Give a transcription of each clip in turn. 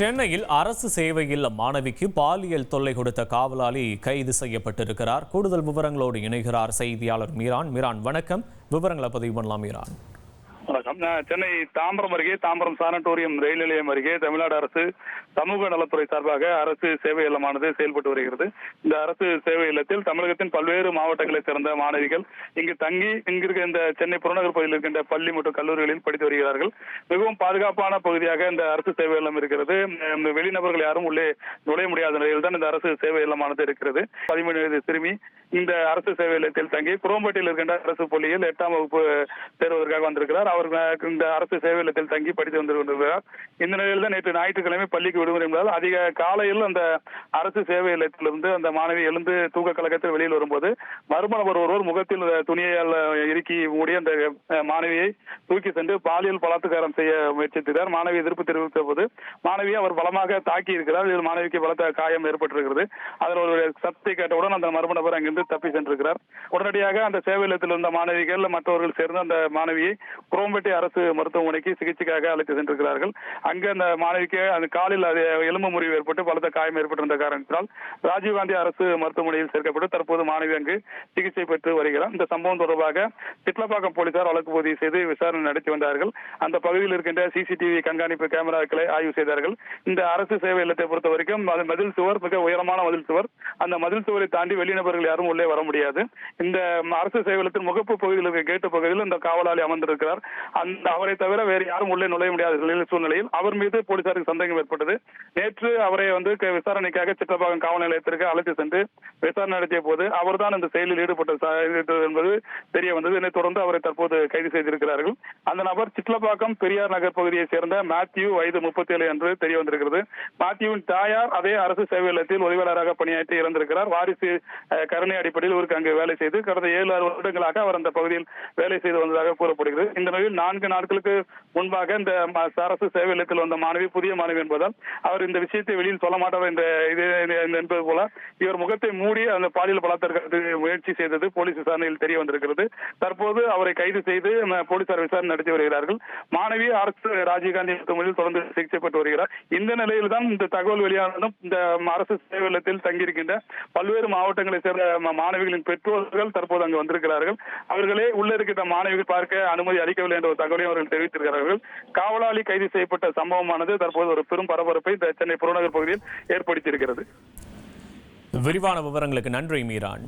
சென்னையில் அரசு சேவையில் மாணவிக்கு பாலியல் தொல்லை கொடுத்த காவலாளி கைது செய்யப்பட்டிருக்கிறார். கூடுதல் விவரங்களோடு இணைகிறார் செய்தியாளர் மீரான். மீரான் வணக்கம். விவரங்களை பதிவு பண்ணலாம் மீரான். சென்னை தாம்பரம் அருகே தாம்பரம் சானட்டோரியம் ரயில் நிலையம் அருகே தமிழ்நாடு அரசு சமூக நலத்துறை சார்பாக அரசு சேவை இல்லமானது செயல்பட்டு வருகிறது. இந்த அரசு சேவை இல்லத்தில் தமிழகத்தின் பல்வேறு மாவட்டங்களைச் சேர்ந்த மாணவிகள் இங்கு தங்கி இங்கிருக்க இந்த சென்னை புறநகர் பகுதியில் இருக்கின்ற பள்ளி மற்றும் கல்லூரிகளில் படித்து வருகிறார்கள். மிகவும் பாதுகாப்பான பகுதியாக இந்த அரசு சேவை இல்லம் இருக்கிறது. இந்த வெளிநபர்கள் யாரும் உள்ளே நுழைய முடியாத நிலையில் தான் இந்த அரசு சேவை இல்லமானது இருக்கிறது. பதிமூணு வயது சிறுமி இந்த அரசு சேவை இல்லத்தில் தங்கி குரோம்பேட்டையில் இருக்கின்ற அரசு பள்ளியில் எட்டாம் வகுப்பு தேர்வதற்காக வந்திருக்கிறார். அவர் இந்த அரசு சேவை இல்லத்தில் தங்கி படித்து வந்து கொண்டிருக்கிறார் இந்த நிலையில் தான் நேற்று ஞாயிற்றுக்கிழமை பள்ளிக்கு விடுமுறை என்பதால் அதிக காலையில் அந்த அரசு சேவை இல்லத்திலிருந்து அந்த மாணவி எழுந்து தூக்க கழகத்தில் வெளியில் வரும்போது மர்ம நபர் ஒருவர் முகத்தில் துணியால் இறுக்கி மூடி அந்த மாணவியை தூக்கி சென்று பாலியல் பலாத்காரம் செய்ய முயற்சித்தார் மாணவி எதிர்ப்பு தெரிவித்த போது மாணவியை அவர் பலமாக தாக்கி இருக்கிறார். இதில் மாணவிக்கு பலத்த காயம் ஏற்பட்டிருக்கிறது. அதில் ஒரு சத்தத்தை கேட்டவுடன் அந்த மர்ம நபர் அங்கிருந்து தப்பி சென்றிருக்கிறார். உடனடியாக அந்த சேவை இல்லத்தில் இருந்த மாணவிகள் மற்றவர்கள் சேர்ந்து அந்த மாணவியை குரோம்பேட்டை அரசு மருத்துவமனைக்கு சிகிச்சைக்காக அழைத்து சென்றிருக்கிறார்கள். அங்கு அந்த மாணவிக்கு அந்த காலில் அது எலும்பு முறிவு ஏற்பட்டு பலத்த காயம் ஏற்பட்டிருந்த காரணத்தினால் ராஜீவ்காந்தி அரசு மருத்துவமனையில் சேர்க்கப்பட்டு தற்போது மாணவி அங்கு சிகிச்சை பெற்று வருகிறார். இந்த சம்பவம் தொடர்பாக சிட்லப்பாக்கம் போலீசார் வழக்கு பதிவு செய்து விசாரணை நடத்தி வந்தார்கள். அந்த பகுதியில் இருக்கின்ற சிசிடிவி கண்காணிப்பு கேமராக்களை ஆய்வு செய்தார்கள். இந்த அரசு சேவை இல்லத்தை பொறுத்த வரைக்கும் மதில் சுவர் மிக உயரமான மதில் சுவர். அந்த மதில் சுவரை தாண்டி வெளிநபர்கள் யாரும் உள்ளே வர முடியாது. இந்த அரசு சேவை இல்லத்தின் முகப்பு பகுதியில் இருக்க கேட்டு பகுதியில் இந்த காவலாளி அமர்ந்திருக்கிறார். அந்த அந்த அவரை தவிர வேறு யாரும் உள்ளே நுழைய முடியாத சூழ்நிலையில் அவர் மீது போலீசாருக்கு சந்தேகம் ஏற்பட்டது. நேற்று அவரை வந்து விசாரணைக்காக சிற்றப்பாக்கம் காவல் நிலையத்திற்கு அழைத்து சென்று விசாரணை நடத்திய போது அவர்தான் இந்த செயலில் ஈடுபட்டது என்பது தெரிய வந்தது. இதனைத் தொடர்ந்து அவரை தற்போது கைது செய்திருக்கிறார்கள். அந்த நபர் சிட்லப்பாக்கம் பெரியார் நகர் பகுதியைச் சேர்ந்த மேத்யூ வயது முப்பத்தி ஏழு என்று தெரிய வந்திருக்கிறது. மேத்யூவின் தாயார் அதே அரசு சேவை இல்லத்தில் உதவியாளராக பணியாற்றி இறந்திருக்கிறார். வாரிசு கருணை அடிப்படையில் இவருக்கு அங்கு வேலை செய்து கடந்த ஏழு ஆறு வருடங்களாக அவர் அந்த பகுதியில் வேலை செய்து வந்ததாக கூறப்படுகிறது. இந்த நிலையில் நான்கு நாட்களுக்கு முன்பாக இந்த அரசு சேவை வந்த மாணவி புதிய மாணவி என்பதால் அவர் இந்த விஷயத்தை வெளியில் சொல்ல மாட்டார் என்ற இது என்பது போல இவர் முகத்தை மூடி அந்த பாலியல் பலாத்காரத்துக்கு முயற்சி செய்தது போலீஸ் விசாரணையில் தெரிய வந்திருக்கிறது. தற்போது அவரை கைது செய்து போலீசார் விசாரணை நடத்தி வருகிறார்கள். மாணவி அரசு ராஜீவ்காந்தி மருத்துவமனையில் தொடர்ந்து சிகிச்சை பெற்று வருகிறார். இந்த நிலையில் தான் இந்த தகவல் வெளியானதும் இந்த அரசு சேவை இல்லத்தில் தங்கியிருக்கின்ற பல்வேறு மாவட்டங்களைச் சேர்ந்த மாணவிகளின் பெற்றோர்கள் தற்போது அங்கு வந்திருக்கிறார்கள். அவர்களே உள்ள இருக்கின்ற மாணவிகள் பார்க்க அனுமதி அளிக்கவில்லை என்ற தகவலையும் அவர்கள் தெரிவித்திருக்கிறார்கள். காவலாளி கைது செய்யப்பட்ட சம்பவமானது தற்போது ஒரு பெரும் பரபரப்பை சென்னை புறநகர் பகுதியில் ஏற்படுத்தியிருக்கிறது. விரிவான விவரங்களுக்கு நன்றி மீரான்.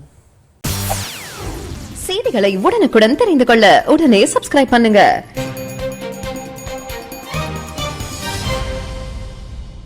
செய்திகளை உடனுக்குடன் தெரிந்து கொள்ள உடனே சப்ஸ்கிரைப் பண்ணுங்க.